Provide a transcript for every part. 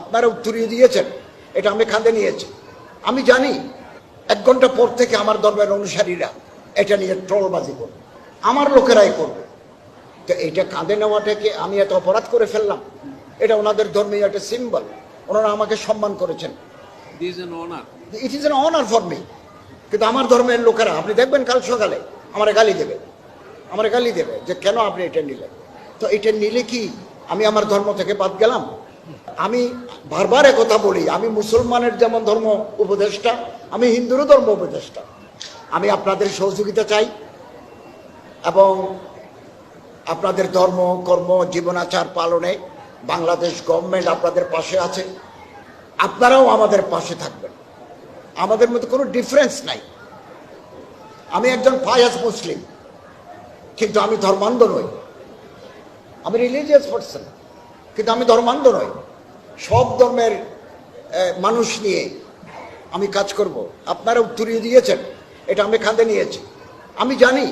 আপনারা উত্তরীয় দিয়েছেন এটা আমি খান্দে নিয়েছি। আমি জানি এক ঘণ্টা পর থেকে আমার ধর্মের অনুসারীরা এটা নিয়ে ট্রলবাজি করবে আমার লোকেরাই করবে। তো এটা কাঁধে নেওয়াটাকে আমি এত অপরাধ করে ফেললাম? এটা ওনাদের ধর্মীয় একটা সিম্বল ওনারা আমাকে সম্মান করেছেন. It is an honour for me কিন্তু আমার ধর্মের লোকেরা আপনি দেখবেন কাল সকালে আমার গালি দেবে আমার গালি দেবে যে কেন আপনি এটা নিলেন? তো এটা নিলে কি আমি আমার ধর্ম থেকে বাদ গেলাম? আমি বারবার কথা বলি, আমি মুসলমানের যেমন ধর্ম উপদেষ্টা, আমি হিন্দুরও ধর্ম উপদেষ্টা। আমি আপনাদের সহযোগিতা চাই এবং আপনাদের ধর্ম, কর্ম, জীবনাচার পালনে বাংলাদেশ গভর্নমেন্ট আপনাদের পাশে আছে। আপনারাও আমাদের পাশে থাকবেন। আমাদের মধ্যে কোনো ডিফারেন্স নাই। আমি একজন ফায়াজ মুসলিম, কিন্তু আমি ধর্মান্ধ নই। আমি রিলিজিয়াস পার্সন কিন্তু আমি ধর্মান্ধ নই। সব ধর্মের মানুষ নিয়ে আমি কাজ করব। আপনারা উত্তরীয় দিয়েছেন এটা আমি খান্দে নিয়েছি। আমি জানি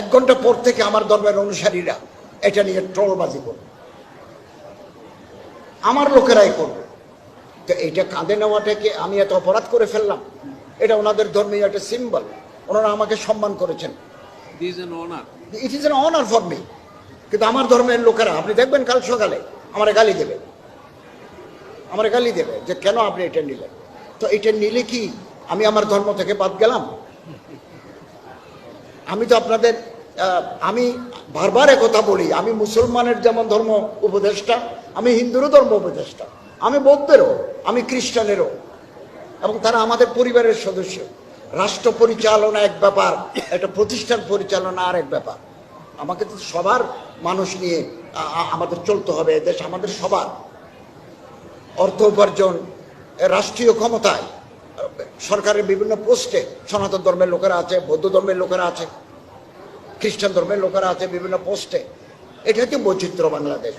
এক ঘণ্টা পর থেকে আমার ধর্মের অনুসারীরা এটা নিয়ে ট্রলবাজি করবে। আমার লোকেরাই করবে। তো এইটা কাঁধে নেওয়াটাকে আমি এত অপরাধ করে ফেললাম এটা ওনাদের ধর্মীয় একটা সিম্বল ওনারা আমাকে সম্মান করেছেন. It is an honour for me কিন্তু আমার ধর্মের লোকেরা, আপনি দেখবেন কাল সকালে আমার গালি দেবে। আমার গালি দেবে যে কেন আপনি এটা নিলেন? তো এটা নিলে কি আমি আমার ধর্ম থেকে বাদ গেলাম? আমি তো আপনাদের আমি বারবার কথা বলি, আমি মুসলমানের যেমন ধর্ম উপদেষ্টা, আমি হিন্দুরও ধর্ম উপদেষ্টা, আমি বৌদ্ধেরও, আমি খ্রিস্টানেরও, এবং তারা আমাদের পরিবারের সদস্য। রাষ্ট্র পরিচালনা এক ব্যাপার, একটা প্রতিষ্ঠান পরিচালনা আর এক ব্যাপার। আমাকে তো সবার মানুষ নিয়ে আমাদের চলতে হবে, দেশ আমাদের সবার। অর্থ উপার্জন রাষ্ট্রীয় ক্ষমতায়, সরকারের বিভিন্ন পোস্টে সনাতন ধর্মের লোকেরা আছে, বৌদ্ধ ধর্মের লোকেরা আছে, খ্রিস্টান ধর্মের লোকেরা আছে বিভিন্ন পোস্টে। এটা হচ্ছে বৈচিত্র্য বাংলাদেশ?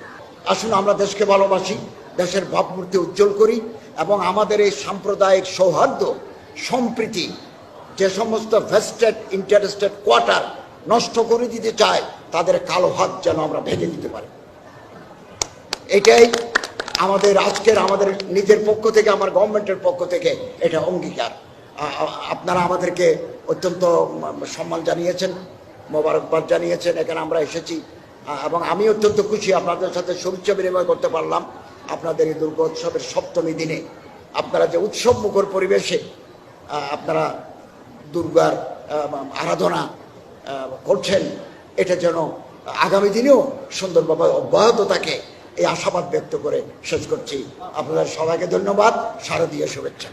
আসুন আমরা দেশকে ভালোবাসি, দেশের ভাবমূর্তি উজ্জ্বল করি এবং আমাদের এই সাম্প্রদায়িক সৌহার্দ্য, সম্প্রীতি, যে সমস্ত ভেস্টেড ইন্টারেস্টেড কোয়ার্টার নষ্ট করে দিতে চায়, তাদের কালো হাত যেন আমরা ভেঙে দিতে পারি। এটাই আমাদের আজকের আমাদের নিজের পক্ষ থেকে, আমার গভর্নমেন্টের পক্ষ থেকে এটা অঙ্গীকার। আপনারা আমাদেরকে অত্যন্ত সম্মান জানিয়েছেন, মোবারকবাদ জানিয়েছেন, এখানে আমরা এসেছি। এবং আমি অত্যন্ত খুশি আপনাদের সাথে শুভেচ্ছা বিনিময় করতে পারলাম আপনাদের এই দুর্গোৎসবের সপ্তমী দিনে। আপনারা যে উৎসব মুখর পরিবেশে আপনারা দুর্গার আরাধনা করছেন, এটা যেন আগামী দিনেও সুন্দরভাবে অব্যাহত থাকে, এই আশাবাদ ব্যক্ত করে শেষ করছি। আপনাদের সবাইকে ধন্যবাদ, শারদীয় শুভেচ্ছা।